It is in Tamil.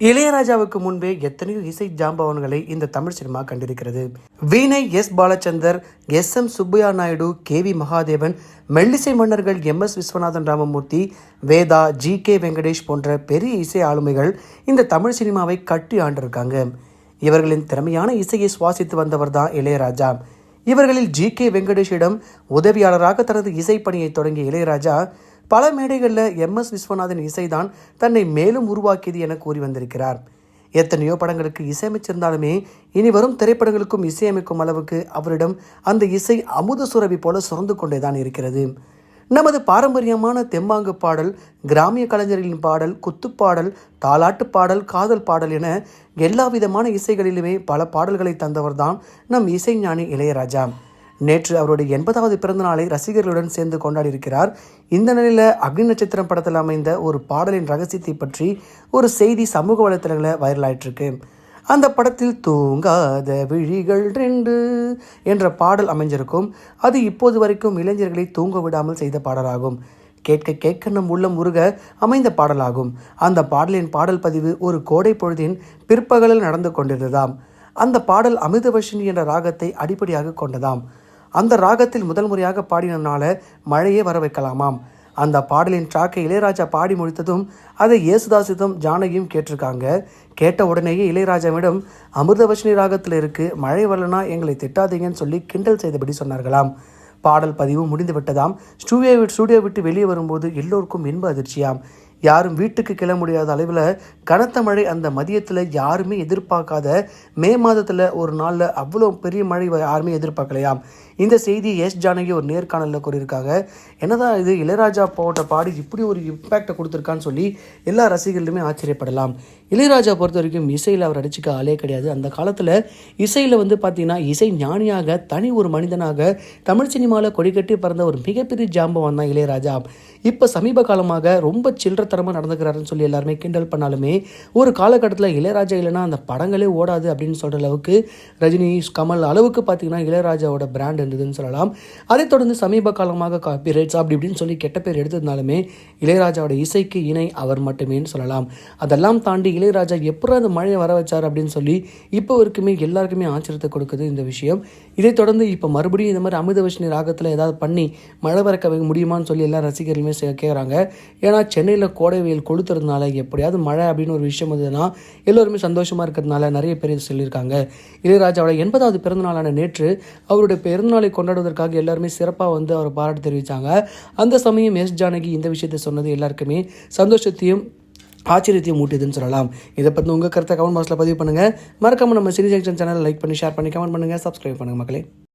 இளையராஜாவுக்கு முன்பே எத்தனையோ இசை ஜாம்பவன்களை இந்த Tamil cinema கண்டிருக்கிறது. Veena S Balachander S M Subbaiah Naidu K V Mahadevan மெல்லிசை மன்னர்கள் M S Viswanathan Ramamoorthy Veda G K Venkatesh போன்ற பெரிய இசை ஆளுமைகள் இந்த தமிழ் சினிமாவை கட்டி ஆண்டிருக்காங்க. இவர்களின் திறமையான இசையை சுவாசித்து வந்தவர் தான் இளையராஜா. இவர்களில் ஜி கே வெங்கடேஷிடம் உதவியாளராக தனது இசைப்பணியை தொடங்கிய இளையராஜா பல மேடைகளில் எம் எஸ் விஸ்வநாதன் இசைதான் தன்னை மேலும் உருவாக்கியது என கூறி வந்திருக்கிறார். எத்தனையோ படங்களுக்கு இசையமைச்சிருந்தாலுமே இனி வரும் திரைப்படங்களுக்கும் இசையமைக்கும் அளவுக்கு அவரிடம் அந்த இசை அமுத சுரபி போல சுரந்து கொண்டே தான் இருக்கிறது. நமது பாரம்பரியமான தெம்பாங்கு பாடல் கிராமிய கலைஞர்களின் பாடல் குத்துப்பாடல் தாலாட்டு பாடல் காதல் பாடல் என எல்லா விதமான இசைகளிலுமே பல பாடல்களை தந்தவர்தான் நம் இசைஞானி இளையராஜா. நேற்று அவருடைய எண்பதாவது பிறந்த நாளை ரசிகர்களுடன் சேர்ந்து கொண்டாடியிருக்கிறார். இந்த நிலையில் அக்னி நட்சத்திரம் படத்தில் அமைந்த ஒரு பாடலின் ரகசியத்தை பற்றி ஒரு செய்தி சமூக வலைத்தளங்களில் வைரலாயிட்டிருக்கு அந்த படத்தில் தூங்காத விழிகள் ரெண்டு என்ற பாடல் அமைஞ்சிருக்கும். அது இப்போது வரைக்கும் இளைஞர்களை தூங்க விடாமல் செய்த பாடலாகும். கேட்க கேட்க நம் உள்ளம் உருக அமைந்த பாடலாகும். அந்த பாடலின் பாடல் பதிவு ஒரு கோடை பொழுதின் பிற்பகலில் நடந்து கொண்டிருந்ததாம். அந்த பாடல் அமிர்தவர்ஷினி என்ற ராகத்தை அடிப்படையாக கொண்டதாம். அந்த ராகத்தில் முதல் முறையாக பாடினனால மழையே வர வைக்கலாமாம். அந்த பாடலின் ட்ராக்கை இளையராஜா பாடி முடித்ததும் அதை இயேசுதாசிதம் ஜானகியும் கேட்டிருக்காங்க. கேட்ட உடனேயே இளையராஜாவிடம் அமிர்தவர்ஷினி ராகத்தில் இருக்கு மழை வரலனா எங்களை திட்டாதீங்கன்னு சொல்லி கிண்டல் செய்தபடி சொன்னார்களாம். பாடல் பதிவு முடிந்துவிட்டதாம். ஸ்டூடியோ ஸ்டூடியோ விட்டு வெளியே வரும்போது எல்லோருக்கும் இன்ப அதிர்ச்சியாம். யாரும் வீட்டுக்கு கிளம்ப முடியாத அளவில் கனத்த மழை அந்த மதியத்தில் யாருமே எதிர்பார்க்காத மே மாதத்தில் ஒரு நாளில் அவ்வளோ பெரிய மழை யாருமே எதிர்பார்க்கலையாம் இந்த செய்தி எஸ் ஜானகி ஒரு நேர்காணலில் கூறியிருக்காங்க. என்னதான் இது இளையராஜா போட்ட பாடி இப்படி ஒரு இம்பேக்டை கொடுத்துருக்கான்னு சொல்லி எல்லா ரசிகர்களுமே ஆச்சரியப்படலாம். இளையராஜா பொறுத்த வரைக்கும் இசையில் அவர் அடிச்சுக்க ஆளே கிடையாது. அந்த காலத்தில் இசையில் வந்து பார்த்தீங்கன்னா இசை ஞானியாக தனி ஒரு மனிதனாக தமிழ் சினிமாவில் கொடிக்கட்டி பிறந்த ஒரு மிகப்பெரிய ஜாம்பவான் தான் இளையராஜா. இப்போ சமீப காலமாக ரொம்ப சில்லறத்தனமாக நடந்துக்கிறாருன்னு சொல்லி எல்லாருமே கிண்டல் பண்ணாலுமே ஒரு காலகட்டத்தில் இளையராஜா இல்லைன்னா அந்த படங்களே ஓடாது அப்படின்னு சொல்கிற அளவுக்கு ரஜினி கமல் அளவுக்கு பார்த்தீங்கன்னா இளையராஜாவோட பிராண்ட் இருந்ததுன்னு சொல்லலாம். அதைத் தொடர்ந்து சமீப காலமாக காப்பி ரைட்ஸ் அப்படி இப்படின்னு சொல்லி கெட்ட பேர் எடுத்ததுனாலுமே இளையராஜாவோட இசைக்கு இணை அவர் மட்டுமேன்னு சொல்லலாம். அதெல்லாம் தாண்டி இளையராஜா எப்படி அந்த மழையை வர வச்சார் அப்படின்னு சொல்லி இப்போ வரைக்குமே எல்லாருக்குமே ஆச்சரியத்தை கொடுக்குது இந்த விஷயம். இதைத் தொடர்ந்து இப்போ மறுபடியும் இந்த மாதிரி அமிர்தவர்ஷினி ராகத்தில் ஏதாவது பண்ணி மழை வரக்க முடியுமான்னு சொல்லி எல்லா ரசிகர்களுமே கேட்குறாங்க ஏன்னா சென்னையில் கோடை வெயில் கொளுத்துறதுனால எப்படியாவது மழை அப்படின்னு ஒரு விஷயம் வந்ததுன்னா எல்லோருமே சந்தோஷமாக இருக்கிறதுனால நிறைய பேர் சொல்லியிருக்காங்க. இளையராஜாவோட எண்பதாவது பிறந்தநாளான நேற்று அவருடைய பிறந்தநாளை கொண்டாடுவதற்காக எல்லாருமே சிறப்பாக வந்து அவர் பாராட்டு தெரிவித்தாங்க அந்த சமயம் எஸ் ஜானகி இந்த விஷயத்தை சொன்னது எல்லாருக்குமே சந்தோஷத்தையும் ஆச்சரியத்தையும் மூட்டியதுன்னு சொல்லலாம். இதை பற்றி உங்கள் கருத்தை கமெண்ட் பாக்ஸில் பதிவு பண்ணுங்கள் மறக்காம நம்ம சினி ஜங்ஷன் சேனல் லைக் பண்ணி ஷேர் பண்ணி கமெண்ட் பண்ணுங்கள் சப்ஸ்கிரைப் பண்ணுங்கள் மக்களே.